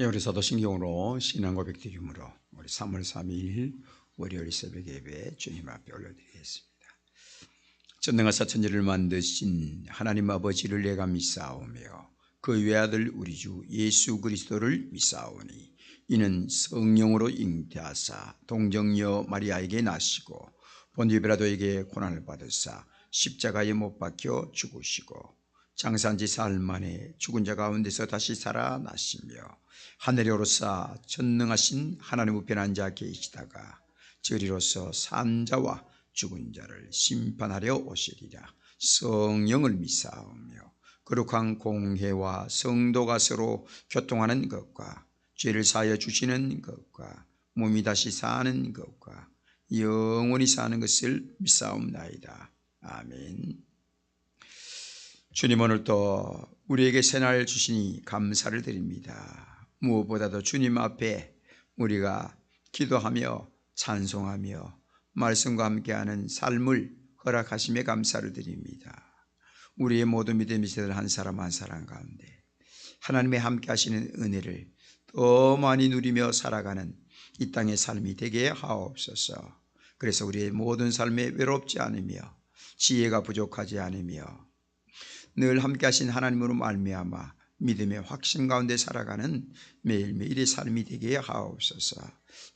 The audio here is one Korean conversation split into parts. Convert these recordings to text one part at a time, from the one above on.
예, 우리 사도신경으로 신앙 고백 드림으로 우리 3월 3일 월요일 새벽 예배 주님 앞에 올려드리겠습니다. 전능하사 천지를 만드신 하나님 아버지를 내가 믿사오며 그 외아들 우리 주 예수 그리스도를 믿사오니 이는 성령으로 잉태하사 동정녀 마리아에게 나시고 본디 베라도에게 고난을 받으사 십자가에 못 박혀 죽으시고 장산지 사흘 만에 죽은 자 가운데서 다시 살아나시며 하늘에 오르사 전능하신 하나님 우편 앉아 계시다가 저리로서 산 자와 죽은 자를 심판하려 오시리라. 성령을 믿사오며 거룩한 공회와 성도가 서로 교통하는 것과 죄를 사하여 주시는 것과 몸이 다시 사는 것과 영원히 사는 것을 믿사옵나이다. 아멘 주님 오늘도 우리에게 새날 주시니 감사를 드립니다. 무엇보다도 주님 앞에 우리가 기도하며 찬송하며 말씀과 함께하는 삶을 허락하심에 감사를 드립니다. 우리의 모든 믿음이 있는 한 사람 한 사람 가운데 하나님의 함께 하시는 은혜를 더 많이 누리며 살아가는 이 땅의 삶이 되게 하옵소서. 그래서 우리의 모든 삶에 외롭지 않으며 지혜가 부족하지 않으며 늘 함께 하신 하나님으로 말미암아 믿음의 확신 가운데 살아가는 매일매일의 삶이 되게 하옵소서.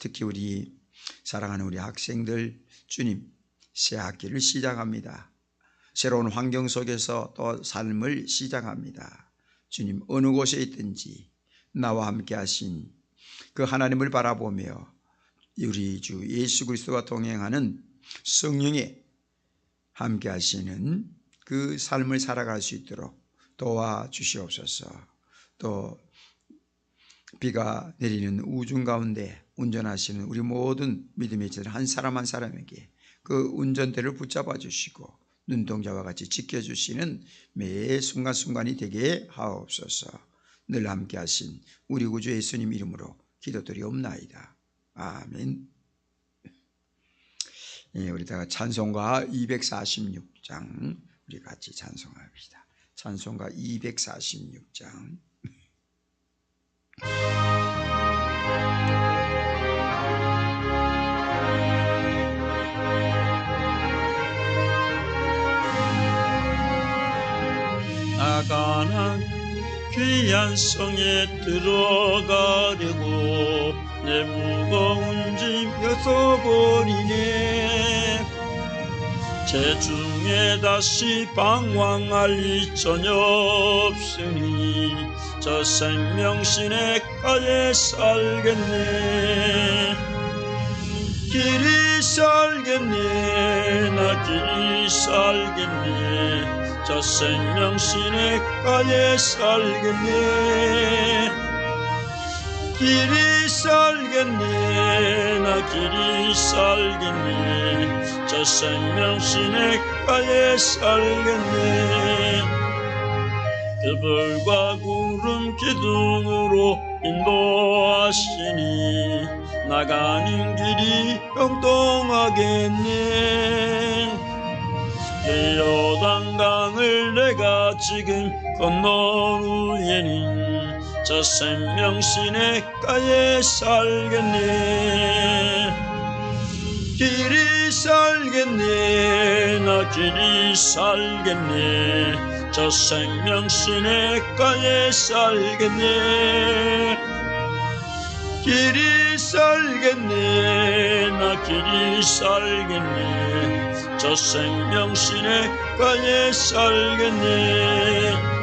특히 우리 사랑하는 우리 학생들 주님 새 학기를 시작합니다. 새로운 환경 속에서 또 삶을 시작합니다. 주님 어느 곳에 있든지 나와 함께 하신 그 하나님을 바라보며 우리 주 예수 그리스도와 동행하는 성령의 함께 하시는 그 삶을 살아갈 수 있도록 도와주시옵소서. 또 비가 내리는 우중 가운데 운전하시는 우리 모든 믿음의 제들 한 사람 한 사람에게 그 운전대를 붙잡아 주시고 눈동자와 같이 지켜주시는 매 순간순간이 되게 하옵소서. 늘 함께 하신 우리 구주 예수님 이름으로 기도드리옵나이다. 아멘. 예, 우리 다 찬송가 246장 우리 같이 찬송합시다. 찬송가 246장. 나가는 귀한 성에 들어가려고 내 무거운 짐 벗어버리네 제중에 다시 방황할 이전이 없으니 저 생명신의 가에 살겠네. 길이 살겠네 나 길이 살겠네. 저 생명신의 가에 살겠네 길이 살겠네 나 길이 살겠네. 저 생명신의 가에 살겠네. 그벌과 구름 기둥으로 인도하시니 나가는 길이 형통하겠네. 요단강을 내가 지금 건넌 후에는 저 생명신의 가에 살겠네. 길이 살겠네. 나 길이 살겠네. 저 생명신의 가에 살겠네. 길이 살겠네. 나 길이 살겠네. 저 생명신의 가에 살겠네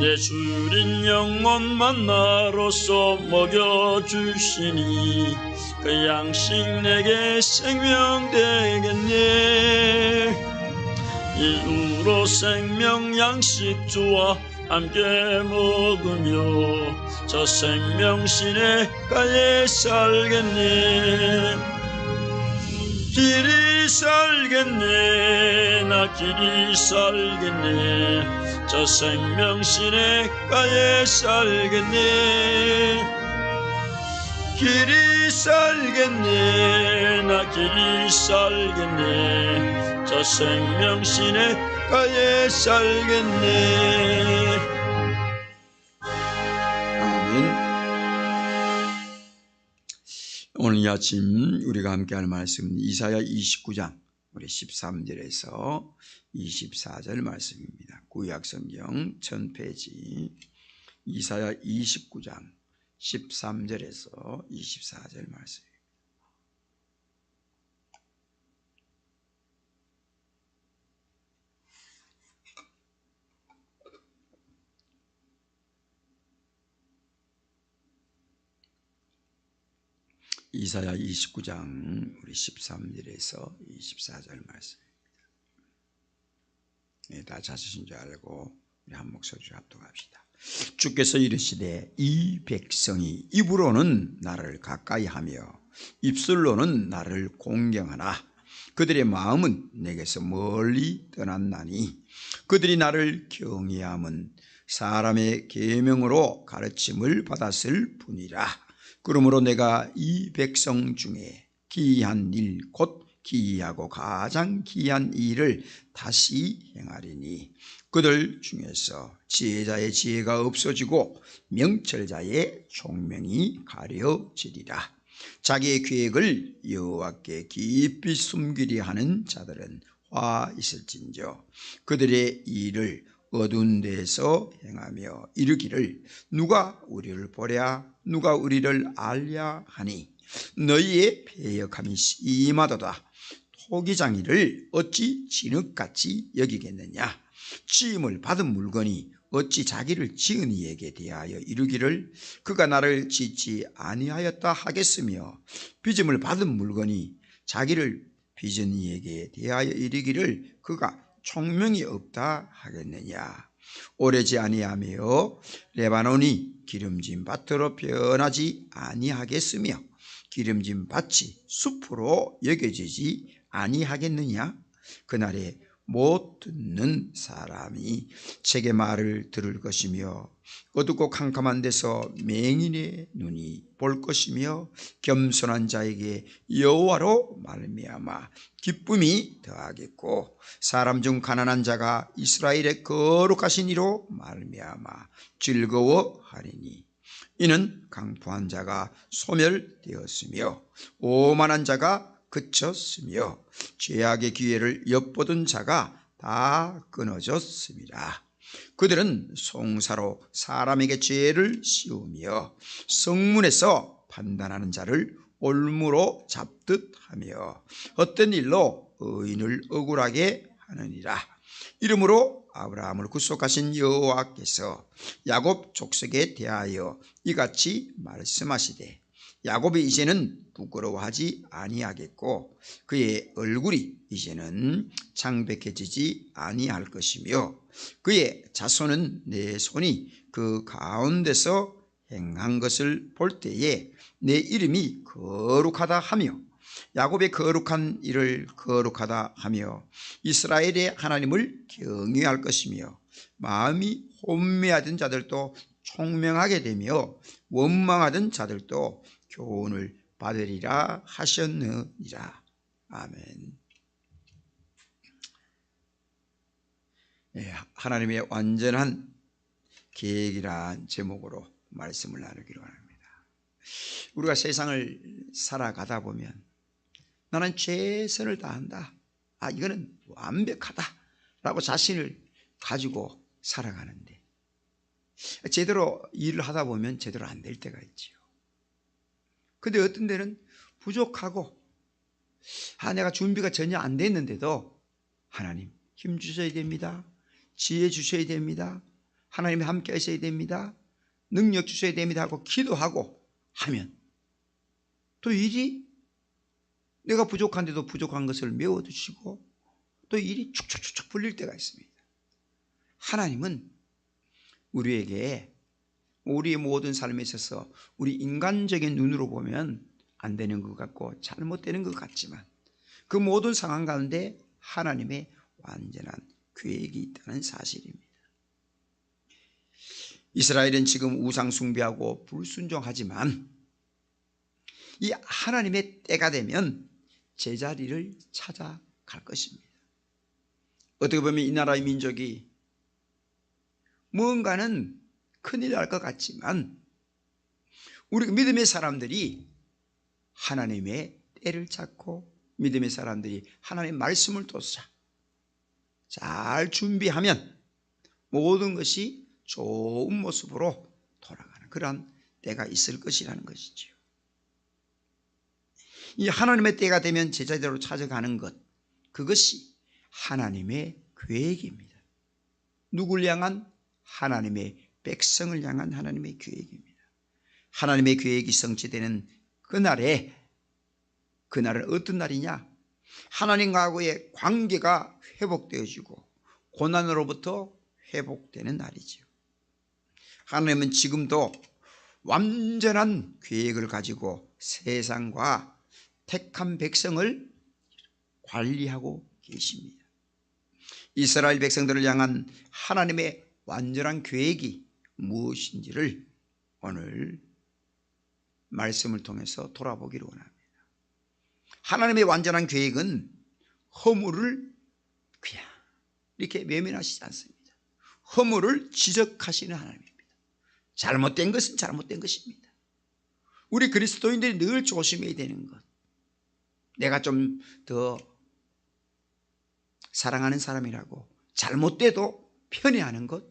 내 주린 영혼 만 나로서 먹여주시니 그 양식 내게 생명 되겠네 이후로 생명 양식 주와 함께 먹으며 저 생명신의 가에 살겠네 길이 살겠네 나 길이 살겠네. 저 생명신의 가에 살겠네. 길이 살겠네 나 길이 살겠네. 저 생명신의 가에 살겠네. 아멘. 이 아침 우리가 함께 할 말씀은 이사야 29장 우리 13절에서 24절 말씀입니다. 구약 성경 1000페이지 이사야 29장 13절에서 24절 말씀. 이사야 29장 우리 13절에서 24절 말씀입니다. 예, 다 찾으신 줄 알고 우리 한 목소리로 합독합시다. 주께서 이르시되 이 백성이 입으로는 나를 가까이 하며 입술로는 나를 공경하나 그들의 마음은 내게서 멀리 떠났나니 그들이 나를 경외함은 사람의 계명으로 가르침을 받았을 뿐이라 그러므로 내가 이 백성 중에 기이한 일 곧 기이하고 가장 기이한 일을 다시 행하리니 그들 중에서 지혜자의 지혜가 없어지고 명철자의 총명이 가려지리라. 자기의 계획을 여호와께 깊이 숨기려 하는 자들은 화 있을진저 그들의 일을 어두운 데서 행하며 이르기를 누가 우리를 보랴 누가 우리를 알랴 하니 너희의 배역함이 심하도다. 토기장이를 어찌 진흙같이 여기겠느냐? 지음을 받은 물건이 어찌 자기를 지은 이에게 대하여 이르기를 그가 나를 짓지 아니하였다 하겠으며 빚음을 받은 물건이 자기를 빚은 이에게 대하여 이르기를 그가 총명이 없다 하겠느냐 오래지 아니하며 레바논이 기름진 밭으로 변하지 아니하겠으며 기름진 밭이 숲으로 여겨지지 아니하겠느냐? 그날에 못 듣는 사람이 책의 말을 들을 것이며 어둡고 캄캄한 데서 맹인의 눈이 볼 것이며 겸손한 자에게 여호와로 말미암아 기쁨이 더하겠고 사람 중 가난한 자가 이스라엘의 거룩하신 이로 말미암아 즐거워하리니 이는 강포한 자가 소멸되었으며 오만한 자가 그쳤으며 죄악의 기회를 엿보던 자가 다 끊어졌습니다. 그들은 송사로 사람에게 죄를 씌우며 성문에서 판단하는 자를 올무로 잡듯 하며 어떤 일로 의인을 억울하게 하느니라. 이름으로 아브라함을 구속하신 여호와께서 야곱 족속에 대하여 이같이 말씀하시되 야곱이 이제는 부끄러워하지 아니하겠고 그의 얼굴이 이제는 창백해지지 아니할 것이며 그의 자손은 내 손이 그 가운데서 행한 것을 볼 때에 내 이름이 거룩하다 하며 야곱의 거룩한 일을 거룩하다 하며 이스라엘의 하나님을 경외할 것이며 마음이 혼미하던 자들도 총명하게 되며 원망하던 자들도 교훈을 받으리라 하셨느니라. 아멘. 예, 하나님의 완전한 계획이란 제목으로 말씀을 나누기로 합니다. 우리가 세상을 살아가다 보면 나는 최선을 다한다. 아, 이거는 완벽하다. 라고 자신을 가지고 살아가는데 제대로 일을 하다 보면 제대로 안 될 때가 있지요. 근데 어떤 데는 부족하고 아 내가 준비가 전혀 안 됐는데도 하나님 힘 주셔야 됩니다. 지혜 주셔야 됩니다. 하나님이 함께 하셔야 됩니다. 능력 주셔야 됩니다 하고 기도하고 하면 또 일이 내가 부족한데도 부족한 것을 메워두시고 또 일이 축축축축 풀릴 때가 있습니다. 하나님은 우리에게 우리의 모든 삶에 있어서 우리 인간적인 눈으로 보면 안 되는 것 같고 잘못되는 것 같지만 그 모든 상황 가운데 하나님의 완전한 계획이 있다는 사실입니다. 이스라엘은 지금 우상 숭배하고 불순종하지만 이 하나님의 때가 되면 제자리를 찾아갈 것입니다. 어떻게 보면 이 나라의 민족이 무언가는 큰일 날 것 같지만 우리 믿음의 사람들이 하나님의 때를 찾고 믿음의 사람들이 하나님의 말씀을 쫓아 잘 준비하면 모든 것이 좋은 모습으로 돌아가는 그러한 때가 있을 것이라는 것이지요. 이 하나님의 때가 되면 제자대로 찾아가는 것 그것이 하나님의 계획입니다. 누굴 향한 하나님의 백성을 향한 하나님의 계획입니다. 하나님의 계획이 성취되는 그날에 그날은 어떤 날이냐? 하나님과의 관계가 회복되어지고 고난으로부터 회복되는 날이지요. 하나님은 지금도 완전한 계획을 가지고 세상과 택한 백성을 관리하고 계십니다. 이스라엘 백성들을 향한 하나님의 완전한 계획이 무엇인지를 오늘 말씀을 통해서 돌아보기를 원합니다. 하나님의 완전한 계획은 허물을 그냥 이렇게 외면하시지 않습니다. 허물을 지적하시는 하나님입니다. 잘못된 것은 잘못된 것입니다. 우리 그리스도인들이 늘 조심해야 되는 것. 내가 좀 더 사랑하는 사람이라고 잘못돼도 편애하는 것.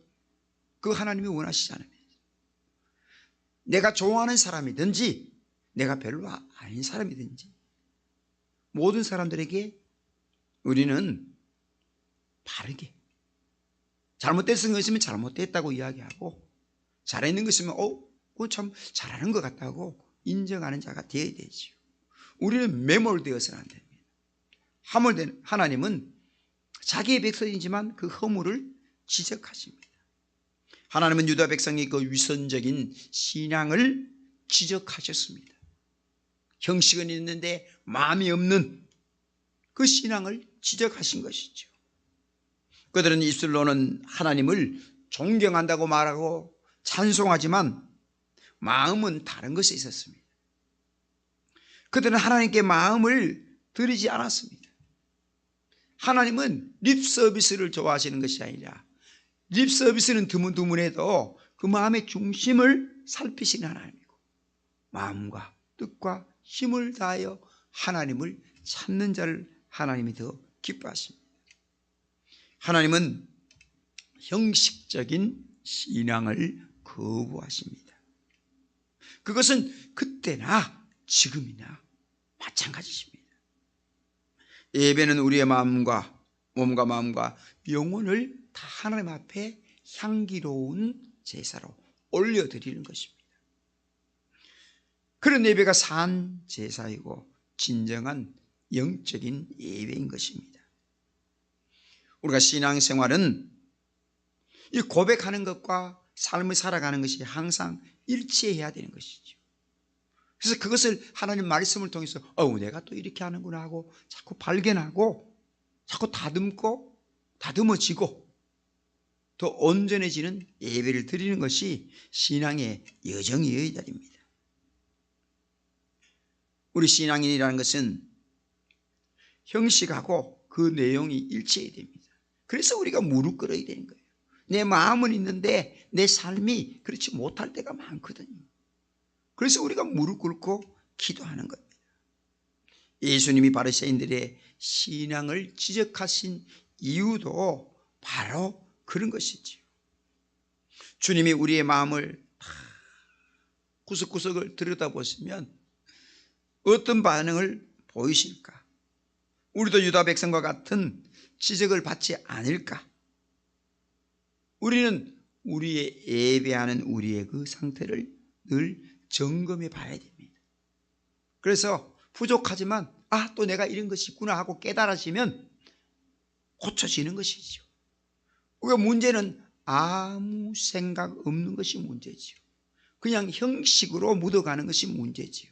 그 하나님이 원하시지 않습니다. 내가 좋아하는 사람이든지 내가 별로 아닌 사람이든지 모든 사람들에게 우리는 바르게 잘못됐은 것이면 잘못됐다고 이야기하고 잘했는 것이면 어, 그건 참 잘하는 것 같다고 인정하는 자가 되어야 되지요. 우리는 매몰되어서는 안 됩니다. 하물된 하나님은 자기의 백성이지만 그 허물을 지적하십니다. 하나님은 유다 백성의 그 위선적인 신앙을 지적하셨습니다. 형식은 있는데 마음이 없는 그 신앙을 지적하신 것이죠. 그들은 입술로는 하나님을 존경한다고 말하고 찬송하지만 마음은 다른 것에 있었습니다. 그들은 하나님께 마음을 들이지 않았습니다. 하나님은 립 서비스를 좋아하시는 것이 아니라 립 서비스는 드문드문해도 그 마음의 중심을 살피시는 하나님이고 마음과 뜻과 힘을 다하여 하나님을 찾는 자를 하나님이 더 기뻐하십니다. 하나님은 형식적인 신앙을 거부하십니다. 그것은 그때나 지금이나 마찬가지십니다. 예배는 우리의 마음과 몸과 마음과 영혼을 다 하나님 앞에 향기로운 제사로 올려드리는 것입니다. 그런 예배가 산 제사이고 진정한 영적인 예배인 것입니다. 우리가 신앙생활은 이 고백하는 것과 삶을 살아가는 것이 항상 일치해야 되는 것이죠. 그래서 그것을 하나님 말씀을 통해서 어우 내가 또 이렇게 하는구나 하고 자꾸 발견하고 자꾸 다듬고 다듬어지고 더 온전해지는 예배를 드리는 것이 신앙의 여정이어야 됩니다. 우리 신앙인이라는 것은 형식하고 그 내용이 일치해야 됩니다. 그래서 우리가 무릎 꿇어야 되는 거예요. 내 마음은 있는데 내 삶이 그렇지 못할 때가 많거든요. 그래서 우리가 무릎 꿇고 기도하는 겁니다. 예수님이 바리새인들의 신앙을 지적하신 이유도 바로 그런 것이지요. 주님이 우리의 마음을 다 구석구석을 들여다보시면 어떤 반응을 보이실까? 우리도 유다 백성과 같은 지적을 받지 않을까? 우리는 우리의 예배하는 우리의 그 상태를 늘 점검해 봐야 됩니다. 그래서 부족하지만 아, 또 내가 이런 것이 있구나 하고 깨달아지면 고쳐지는 것이죠. 우리가 문제는 아무 생각 없는 것이 문제지요. 그냥 형식으로 묻어가는 것이 문제지요.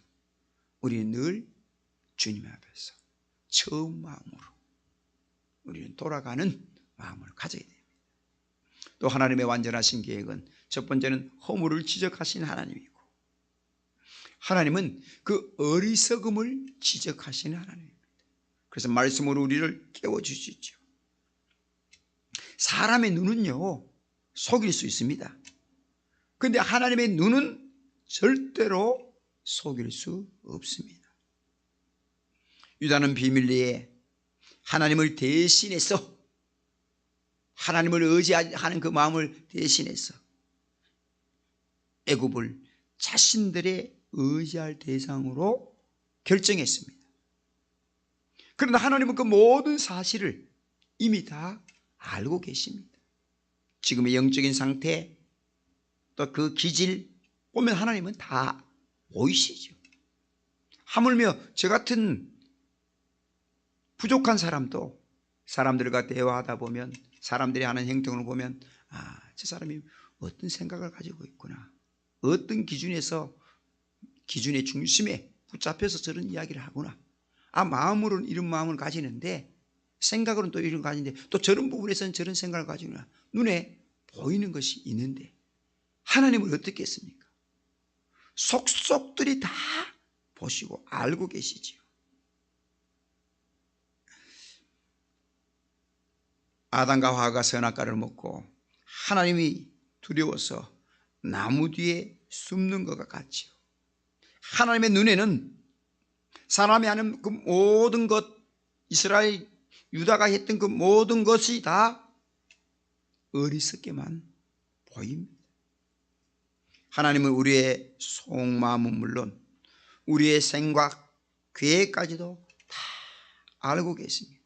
우리는 늘 주님 앞에서 처음 마음으로 우리는 돌아가는 마음을 가져야 됩니다. 또 하나님의 완전하신 계획은 첫 번째는 허물을 지적하신 하나님이고 하나님은 그 어리석음을 지적하시는 하나님입니다. 그래서 말씀으로 우리를 깨워주시죠. 사람의 눈은요, 속일 수 있습니다. 근데 하나님의 눈은 절대로 속일 수 없습니다. 유다는 비밀리에 하나님을 대신해서 하나님을 의지하는 그 마음을 대신해서 애굽을 자신들의 의지할 대상으로 결정했습니다. 그러나 하나님은 그 모든 사실을 이미 다 알고 계십니다. 지금의 영적인 상태 또 그 기질 보면 하나님은 다 보이시죠. 하물며 저 같은 부족한 사람도 사람들과 대화하다 보면 사람들이 하는 행동을 보면 아, 저 사람이 어떤 생각을 가지고 있구나. 어떤 기준에서 기준의 중심에 붙잡혀서 저런 이야기를 하구나. 아, 마음으로는 이런 마음을 가지는데 생각으로는 또 이런 거 가지는데 또 저런 부분에서는 저런 생각을 가지구나. 눈에 보이는 것이 있는데 하나님을 어떻게 했습니까? 속속들이 다 보시고 알고 계시지요. 아담과 화가 선악과를 먹고 하나님이 두려워서 나무 뒤에 숨는 것과 같지요. 하나님의 눈에는 사람이 하는 그 모든 것, 이스라엘 유다가 했던 그 모든 것이 다 어리석게만 보입니다. 하나님은 우리의 속마음은 물론 우리의 생각, 계획까지도 다 알고 계십니다.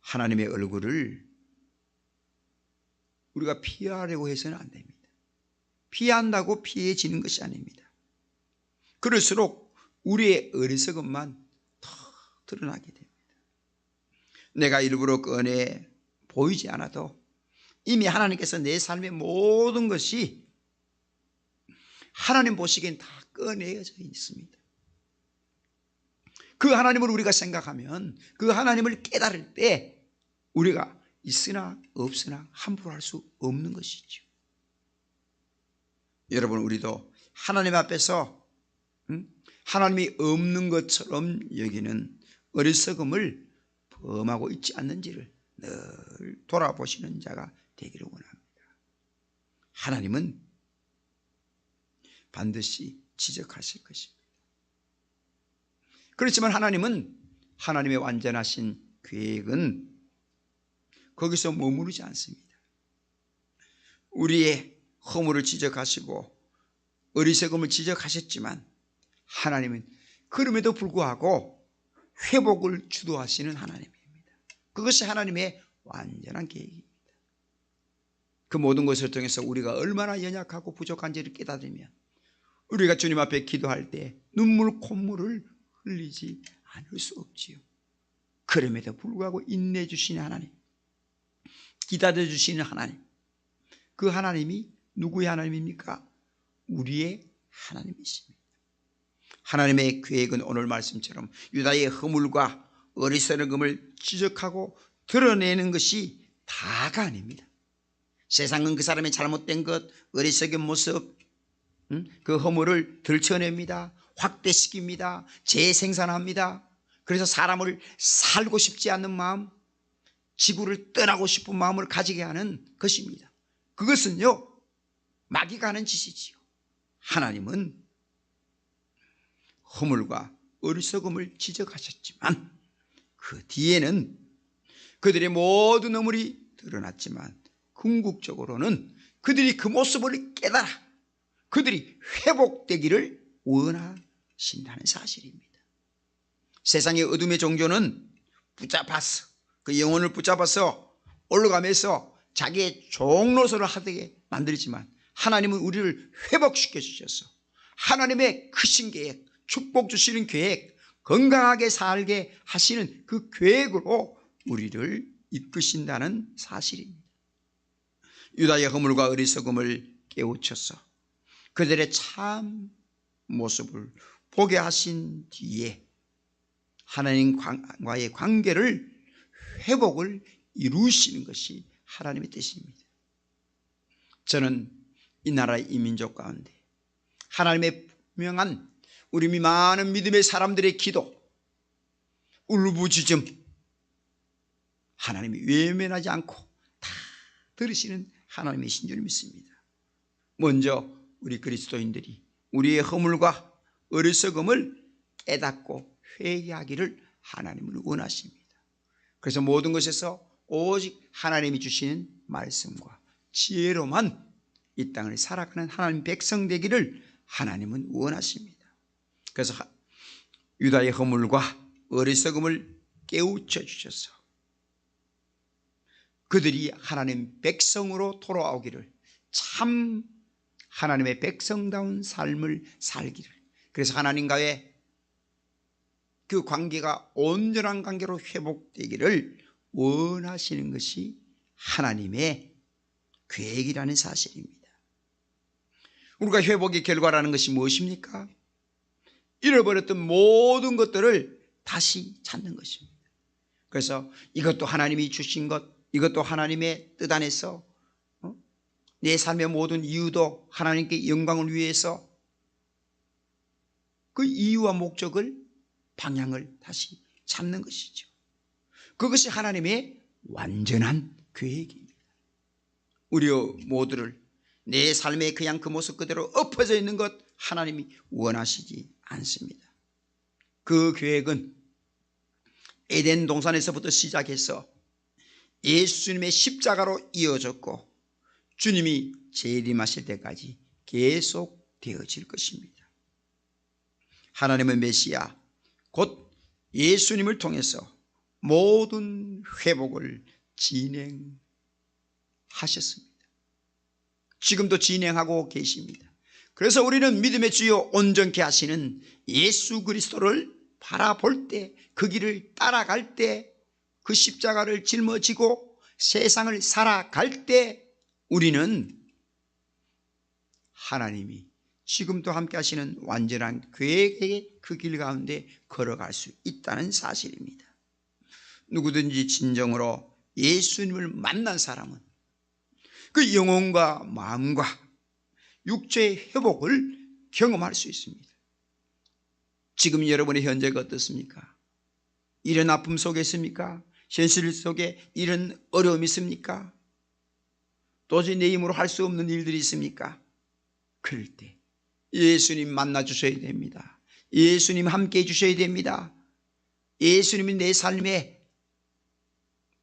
하나님의 얼굴을 우리가 피하려고 해서는 안 됩니다. 피한다고 피해지는 것이 아닙니다. 그럴수록 우리의 어리석음만 더 드러나게 됩니다. 내가 일부러 꺼내 보이지 않아도 이미 하나님께서 내 삶의 모든 것이 하나님 보시기엔 다 꺼내어져 있습니다. 그 하나님을 우리가 생각하면 그 하나님을 깨달을 때 우리가 있으나 없으나 함부로 할 수 없는 것이죠. 여러분 우리도 하나님 앞에서 음? 하나님이 없는 것처럼 여기는 어리석음을 범하고 있지 않는지를 늘 돌아보시는 자가 되기를 원합니다. 하나님은 반드시 지적하실 것입니다. 그렇지만 하나님은 하나님의 완전하신 계획은 거기서 머무르지 않습니다. 우리의 허물을 지적하시고 어리석음을 지적하셨지만 하나님은 그럼에도 불구하고 회복을 주도하시는 하나님입니다. 그것이 하나님의 완전한 계획입니다. 그 모든 것을 통해서 우리가 얼마나 연약하고 부족한지를 깨닫으면 우리가 주님 앞에 기도할 때 눈물 콧물을 흘리지 않을 수 없지요. 그럼에도 불구하고 인내해 주시는 하나님, 기다려 주시는 하나님, 그 하나님이 누구의 하나님입니까? 우리의 하나님이십니다. 하나님의 계획은 오늘 말씀처럼 유다의 허물과 어리석음을 지적하고 드러내는 것이 다가 아닙니다. 세상은 그 사람의 잘못된 것, 어리석은 모습, 그 허물을 들춰냅니다. 확대시킵니다. 재생산합니다. 그래서 사람을 살고 싶지 않는 마음, 지구를 떠나고 싶은 마음을 가지게 하는 것입니다. 그것은요, 마귀가 하는 짓이지요. 하나님은 허물과 어리석음을 지적하셨지만 그 뒤에는 그들의 모든 허물이 드러났지만 궁극적으로는 그들이 그 모습을 깨달아 그들이 회복되기를 원하신다는 사실입니다. 세상의 어둠의 종교는 붙잡았어. 그 영혼을 붙잡아서 올라가면서 자기의 종로서를 하게 만들지만 하나님은 우리를 회복시켜 주셔서 하나님의 크신 계획, 축복 주시는 계획, 건강하게 살게 하시는 그 계획으로 우리를 이끄신다는 사실입니다. 유다의 허물과 어리석음을 깨우쳐서 그들의 참 모습을 보게 하신 뒤에 하나님과의 관계를 회복을 이루시는 것이 하나님의 뜻입니다. 저는 이 나라의 이민족 가운데 하나님의 분명한 우리 많은 믿음의 사람들의 기도, 울부짖음, 하나님이 외면하지 않고 다 들으시는 하나님의 신줄 믿습니다. 먼저 우리 그리스도인들이 우리의 허물과 어리석음을 깨닫고 회개하기를 하나님을 원하십니다. 그래서 모든 것에서 오직 하나님이 주시는 말씀과 지혜로만 이 땅을 살아가는 하나님 백성 되기를 하나님은 원하십니다. 그래서 하- 유다의 허물과 어리석음을 깨우쳐 주셔서 그들이 하나님 백성으로 돌아오기를 참 하나님의 백성다운 삶을 살기를 그래서 하나님과의 그 관계가 온전한 관계로 회복되기를 원하시는 것이 하나님의 계획이라는 사실입니다. 우리가 회복의 결과라는 것이 무엇입니까? 잃어버렸던 모든 것들을 다시 찾는 것입니다. 그래서 이것도 하나님이 주신 것, 이것도 하나님의 뜻 안에서 어? 내 삶의 모든 이유도 하나님께 영광을 위해서 그 이유와 목적을 방향을 다시 찾는 것이죠. 그것이 하나님의 완전한 계획입니다. 우리 모두를 내 삶의 그냥 그 모습 그대로 엎어져 있는 것 하나님이 원하시지 않습니다. 그 계획은 에덴 동산에서부터 시작해서 예수님의 십자가로 이어졌고 주님이 재림하실 때까지 계속 되어질 것입니다. 하나님의 메시아 곧 예수님을 통해서 모든 회복을 진행하셨습니다. 지금도 진행하고 계십니다. 그래서 우리는 믿음의 주요 온전케 하시는 예수 그리스도를 바라볼 때, 그 길을 따라갈 때, 그 십자가를 짊어지고 세상을 살아갈 때 우리는 하나님이 지금도 함께 하시는 완전한 계획의 그 길 가운데 걸어갈 수 있다는 사실입니다. 누구든지 진정으로 예수님을 만난 사람은 그 영혼과 마음과 육체의 회복을 경험할 수 있습니다. 지금 여러분의 현재가 어떻습니까? 이런 아픔 속에 있습니까? 현실 속에 이런 어려움이 있습니까? 도저히 내 힘으로 할 수 없는 일들이 있습니까? 그럴 때 예수님 만나 주셔야 됩니다. 예수님 함께 해 주셔야 됩니다. 예수님이 내 삶의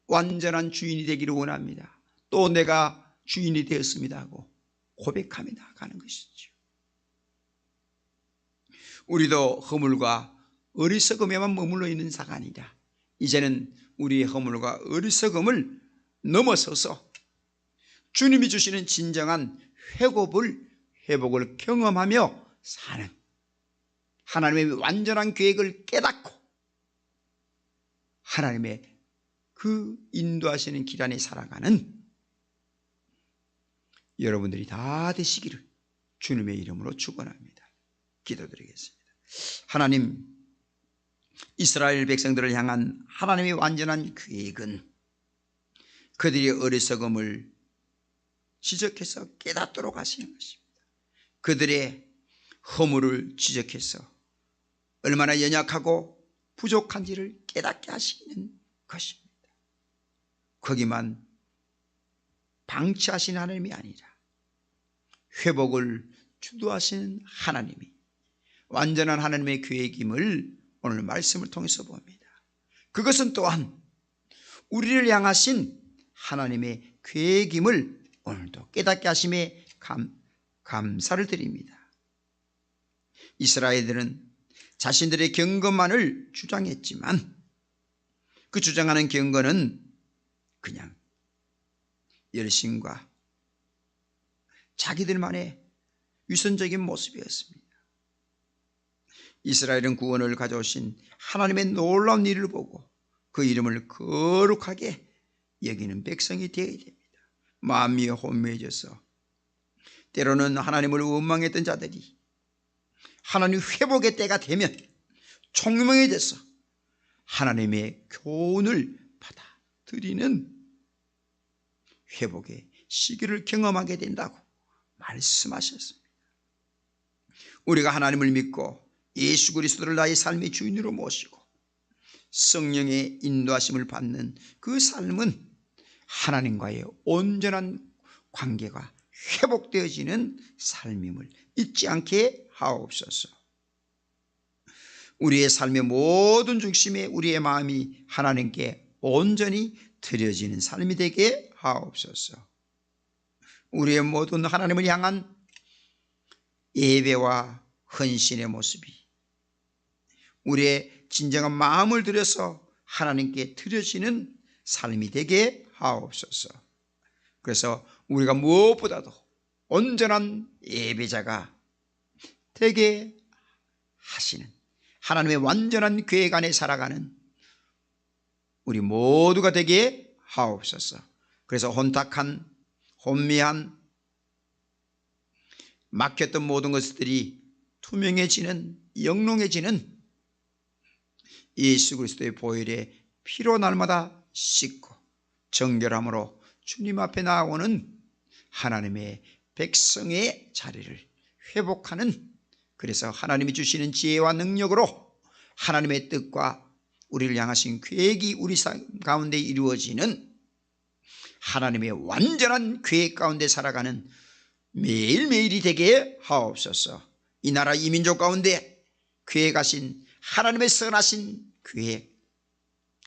완전한 주인이 되기를 원합니다. 또 내가 주인이 되었습니다 하고 고백하며 나가는 것이죠. 우리도 허물과 어리석음에만 머물러 있는 자가 아니라 이제는 우리의 허물과 어리석음을 넘어서서 주님이 주시는 진정한 회복을 회복을 경험하며 사는 하나님의 완전한 계획을 깨닫고 하나님의 그 인도하시는 길 안에 살아가는 여러분들이 다 되시기를 주님의 이름으로 축원합니다. 기도드리겠습니다. 하나님 이스라엘 백성들을 향한 하나님의 완전한 계획은 그들의 어리석음을 지적해서 깨닫도록 하시는 것입니다. 그들의 허물을 지적해서 얼마나 연약하고 부족한지를 깨닫게 하시는 것입니다. 거기만 방치하신 하나님이 아니라 회복을 주도하시는 하나님이 완전한 하나님의 계획임을 오늘 말씀을 통해서 봅니다. 그것은 또한 우리를 향하신 하나님의 계획임을 오늘도 깨닫게 하심에 감, 감사를 드립니다. 이스라엘들은 자신들의 경건만을 주장했지만 그 주장하는 경건은 그냥 열심과 자기들만의 위선적인 모습이었습니다. 이스라엘은 구원을 가져오신 하나님의 놀라운 일을 보고 그 이름을 거룩하게 여기는 백성이 되어야 됩니다. 마음이 혼미해져서 때로는 하나님을 원망했던 자들이 하나님 회복의 때가 되면 총명해져서 하나님의 교훈을 받아들이는 회복의 시기를 경험하게 된다고 말씀하셨습니다. 우리가 하나님을 믿고 예수 그리스도를 나의 삶의 주인으로 모시고 성령의 인도하심을 받는 그 삶은 하나님과의 온전한 관계가 회복되어지는 삶임을 잊지 않게 하옵소서. 우리의 삶의 모든 중심에 우리의 마음이 하나님께 온전히 드려지는 삶이 되게 하옵소서. 우리의 모든 하나님을 향한 예배와 헌신의 모습이 우리의 진정한 마음을 들여서 하나님께 드려지는 삶이 되게 하옵소서. 그래서 우리가 무엇보다도 온전한 예배자가 되게 하시는 하나님의 완전한 계획 안에 살아가는 우리 모두가 되게 하옵소서. 그래서 혼탁한 혼미한 막혔던 모든 것들이 투명해지는 영롱해지는 예수 그리스도의 보혈에 피로 날마다 씻고 정결함으로 주님 앞에 나오는 하나님의 백성의 자리를 회복하는 그래서 하나님이 주시는 지혜와 능력으로 하나님의 뜻과 우리를 향하신 계획이 우리 삶 가운데 이루어지는 하나님의 완전한 계획 가운데 살아가는 매일매일이 되게 하옵소서. 이 나라 이 민족 가운데 계획하신 하나님의 선하신 계획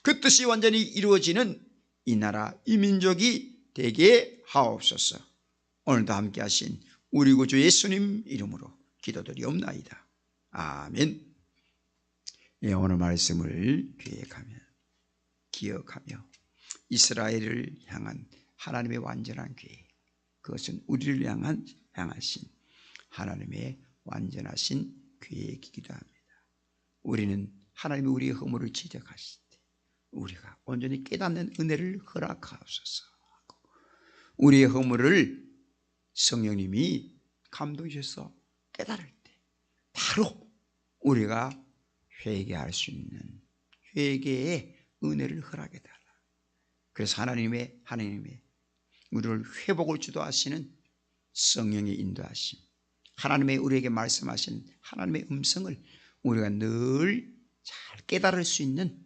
그 뜻이 완전히 이루어지는 이 나라 이 민족이 되게 하옵소서. 오늘도 함께 하신 우리 구주 예수님 이름으로 기도드리옵나이다. 아멘. 예, 오늘 말씀을 기획하며 기억하며 이스라엘을 향한 하나님의 완전한 계획 그것은 우리를 향한 향하신 하나님의 완전하신 계획이기도 합니다. 우리는 하나님이 우리의 허물을 지적하실 때 우리가 온전히 깨닫는 은혜를 허락하옵소서 우리의 허물을 성령님이 감동하셔서 깨달을 때 바로 우리가 회개할 수 있는 회개의 은혜를 허락해 달라. 그래서 하나님의 하나님의 우리를 회복을 주도하시는 성령의 인도하심, 하나님의 우리에게 말씀하신 하나님의 음성을 우리가 늘 잘 깨달을 수 있는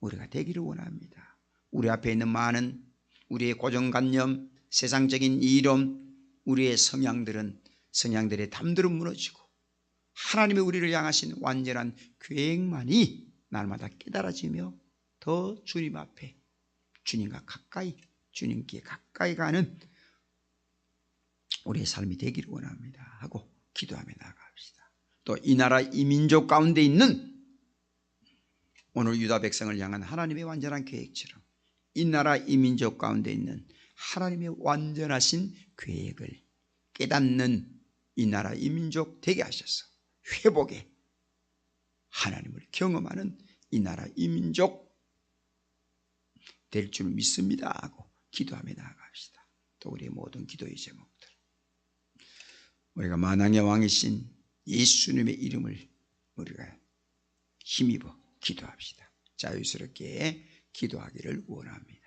우리가 되기를 원합니다. 우리 앞에 있는 많은 우리의 고정관념, 세상적인 이론, 우리의 성향들은 성향들의 담들은 무너지고 하나님의 우리를 향하신 완전한 계획만이 날마다 깨달아지며 더 주님 앞에 주님과 가까이 주님께 가까이 가는 우리의 삶이 되기를 원합니다 하고 기도하며 나아갑시다. 또 이 나라 이 민족 가운데 있는 오늘 유다 백성을 향한 하나님의 완전한 계획처럼 이 나라 이 민족 가운데 있는 하나님의 완전하신 계획을 깨닫는 이 나라 이 민족 되게 하셔서 회복의 하나님을 경험하는 이 나라 이 민족 될 줄 믿습니다 하고 기도하며 나아갑시다. 또 우리의 모든 기도의 제목들 우리가 만왕의 왕이신 예수님의 이름을 우리가 힘입어 기도합시다. 자유스럽게 기도하기를 원합니다.